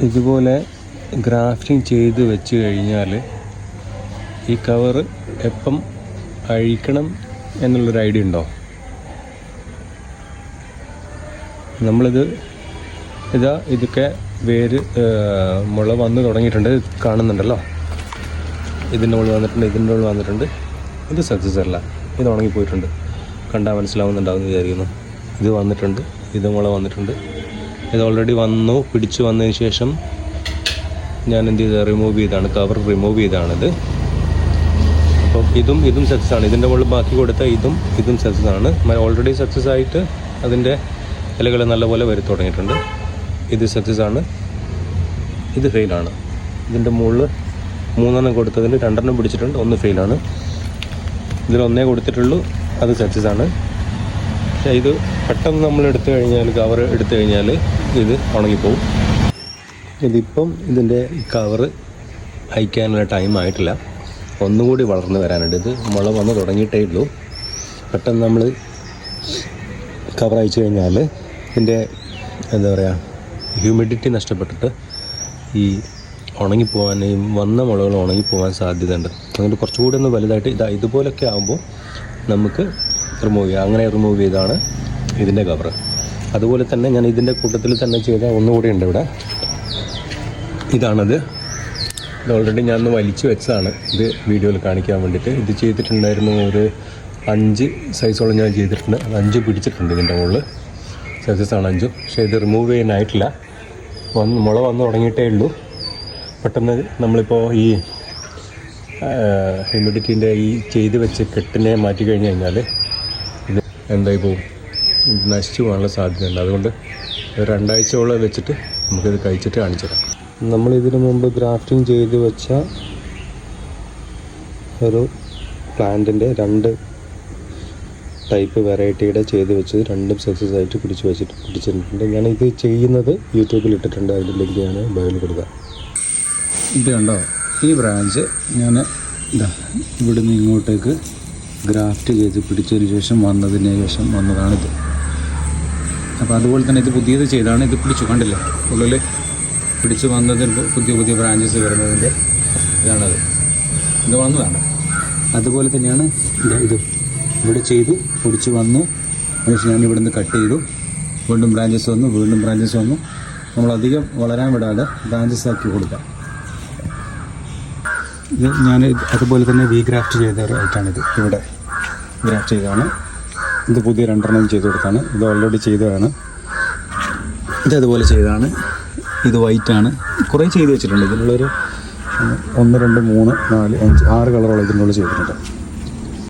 ഇതുപോലെ ഗ്രാഫ്റ്റിംഗ് ചെയ്ത് വെച്ച് കഴിഞ്ഞാൽ ഈ കവർ എപ്പം അഴിക്കണം എന്നുള്ളൊരു ഐഡിയ ഉണ്ടോ? നമ്മളിത് ഇതാ ഇതൊക്കെ വേര് മുള വന്ന് തുടങ്ങിയിട്ടുണ്ട്. കാണുന്നുണ്ടല്ലോ? ഇതിന്റെ മുകളിൽ വന്നിട്ടുണ്ട് ഇതിന്റെ മുകളിൽ വന്നിട്ടുണ്ട്. ഇത് സക്സസ് അല്ല ഇത് ഉണങ്ങിപ്പോയിട്ടുണ്ട്. കണ്ടാൽ മനസ്സിലാവുന്നുണ്ടാവുമെന്ന് വിചാരിക്കുന്നു. ഇത് വന്നിട്ടുണ്ട് ഇത് മുള വന്നിട്ടുണ്ട്. ഇത് ഓൾറെഡി വന്നു പിടിച്ചു വന്നതിന് ശേഷം ഞാൻ എന്ത് ചെയ്ത റിമൂവ് ചെയ്താണ് കവർ റിമൂവ് ചെയ്താണിത് അപ്പോൾ ഇതും ഇതും സക്സസ് ആണ്. ഇതിന്റെ മുകളിൽ ബാക്കി കൊടുത്ത ഇതും ഇതും സക്സസ് ആണ്. ഓൾറെഡി സക്സസ് ആയിട്ട് അതിന്റെ ഇലകൾ നല്ലപോലെ വരി തുടങ്ങിയിട്ടുണ്ട്. ഇത് സക്സസ് ആണ്. ഇത് ഫെയിലാണ് ഇതിന്റെ മുകളിൽ മൂന്നെണ്ണം കൊടുത്തതിൽ രണ്ടെണ്ണം പിടിച്ചിട്ടുണ്ട്. ഒന്ന് ഫെയിലാണ് ഇതിൽ ഒന്നേ കൊടുത്തിട്ടുള്ളൂ. അത് സക്സസ് ആണ്. പക്ഷേ ഇത് പെട്ടെന്ന് നമ്മൾ എടുത്തു കഴിഞ്ഞാൽ കവർ എടുത്തു കഴിഞ്ഞാൽ ഇത് ഉണങ്ങിപ്പോവും. ഇതിപ്പം ഇതിന്റെ കവറ് അയക്കാനുള്ള ടൈം ആയിട്ടില്ല. ഒന്നുകൂടി വളർന്നു വരാനുണ്ട്. ഇത് മുള വന്ന് തുടങ്ങിയിട്ടേ ഉള്ളൂ. പെട്ടെന്ന് നമ്മൾ കവർ അയച്ചു കഴിഞ്ഞാൽ ഇതിന്റെ എന്താ പറയുക ഹ്യൂമിഡിറ്റി നഷ്ടപ്പെട്ടിട്ട് ഈ ഉണങ്ങിപ്പോവാൻ ഈ വന്ന മുളകൾ ഉണങ്ങിപ്പോവാൻ സാധ്യതയുണ്ട്. അതുകൊണ്ട് കുറച്ചുകൂടി ഒന്ന് വലുതായിട്ട് ഇതാ ഇതുപോലൊക്കെ ആകുമ്പോൾ നമുക്ക് റിമൂവ് ചെയ്യാം. അങ്ങനെ റിമൂവ് ചെയ്താണ് ഇതിന്റെ കവർ അതുപോലെ തന്നെ ഞാൻ ഇതിന്റെ കൂട്ടത്തിൽ തന്നെ ചെയ്ത ഒന്നുകൂടി ഉണ്ട് ഇവിടെ. ഇതാണത്. ഇത് ഓൾറെഡി ഞാൻ വലിച്ചു വെച്ചതാണ്. ഇത് വീഡിയോയിൽ കാണിക്കാൻ വേണ്ടിയിട്ട്. ഇത് ചെയ്തിട്ടുണ്ടായിരുന്നു ഒരു അഞ്ച് സൈസോളം ഞാൻ ചെയ്തിട്ടുണ്ട്. അത് അഞ്ച് പിടിച്ചിട്ടുണ്ട് ഇതിന്റെ മുകളിൽ ആണ് അഞ്ചും. പക്ഷേ ഇത് റിമൂവ് ചെയ്യാനായിട്ടില്ല. വന്ന് മുള വന്ന് തുടങ്ങിയിട്ടേ ഉള്ളൂ. പെട്ടെന്ന് നമ്മളിപ്പോൾ ഈ ഹ്യൂമിഡിറ്റീന്റെ ഈ ചെയ്ത് വെച്ച് കെട്ടിനെ മാറ്റി കഴിഞ്ഞ് കഴിഞ്ഞാൽ ഇത് എന്തായി പോകും? നശിച്ചു പോകാനുള്ള സാധ്യതയുണ്ട്. അതുകൊണ്ട് രണ്ടാഴ്ചയോളം വെച്ചിട്ട് നമുക്കിത് കഴിച്ചിട്ട് കാണിച്ചു തരാം. നമ്മൾ ഇതിനു മുമ്പ് ഗ്രാഫ്റ്റിംഗ് ചെയ്ത് വെച്ച ഒരു പ്ലാന്റിന്റെ രണ്ട് ടൈപ്പ് വെറൈറ്റിയുടെ ചെയ്ത് വെച്ചത് രണ്ടും സക്സസ് ആയിട്ട് പിടിച്ച് വെച്ചിട്ട് പിടിച്ചിട്ടുണ്ട്. ഞാൻ ഇത് ചെയ്യുന്നത്. യൂട്യൂബിൽ ഇട്ടിട്ടുണ്ട്. അതിന്റെ ലിങ്ക് ഞാൻ ബയോയിൽ കൊടുക്കാം. ഇത് കണ്ടോ? ഈ ബ്രാഞ്ച് ഞാൻ ഇതാ ഇവിടുന്ന് ഇങ്ങോട്ടേക്ക് ഗ്രാഫ്റ്റ് ചെയ്ത് പിടിച്ചതിന് ശേഷം വന്നതിന് ശേഷം വന്നതാണിത്. അപ്പോൾ അതുപോലെ തന്നെ ഇത് പുതിയത് ചെയ്താണ്. ഇത് പിടിച്ചു കണ്ടില്ല? ഉള്ളിൽ പിടിച്ച് വന്നതിന് പുതിയ പുതിയ ബ്രാഞ്ചസ് വരുന്നതിന്റെ ഇതാണത്. ഇത് വന്നതാണ്. അതുപോലെ തന്നെയാണ് ഇതാ ഇവിടെ ചെയ്തു പിടിച്ച് വന്നു. അതിനുശേഷം ഞാൻ ഇവിടുന്ന് കട്ട് ചെയ്തു. വീണ്ടും ബ്രാഞ്ചസ് വന്നു വീണ്ടും ബ്രാഞ്ചസ് വന്നു. നമ്മളധികം വളരാൻ വിടാതെ ബ്രാഞ്ചസ് ആക്കി കൊടുക്കാം. ഇത് ഞാൻ അതുപോലെ തന്നെ വി ഗ്രാഫ്റ്റ് ചെയ്ത ഇവിടെ ഗ്രാഫ്റ്റ് ചെയ്തതാണ്. ഇത് പുതിയ രണ്ടെണ്ണം ചെയ്ത് കൊടുത്താണ്. ഇത് ഓൾറെഡി ചെയ്തതാണ്. ഇത് അതുപോലെ ചെയ്തതാണ്. ഇത് വൈറ്റ് ആണ്. കുറേ ചെയ്ത് വെച്ചിട്ടുണ്ട്. ഇതിനുള്ളൊരു ഒന്ന് രണ്ട് മൂന്ന് നാല് അഞ്ച് ആറ് കളറുകൾ ഇതിനുള്ളിൽ ചെയ്തിട്ടുണ്ട്.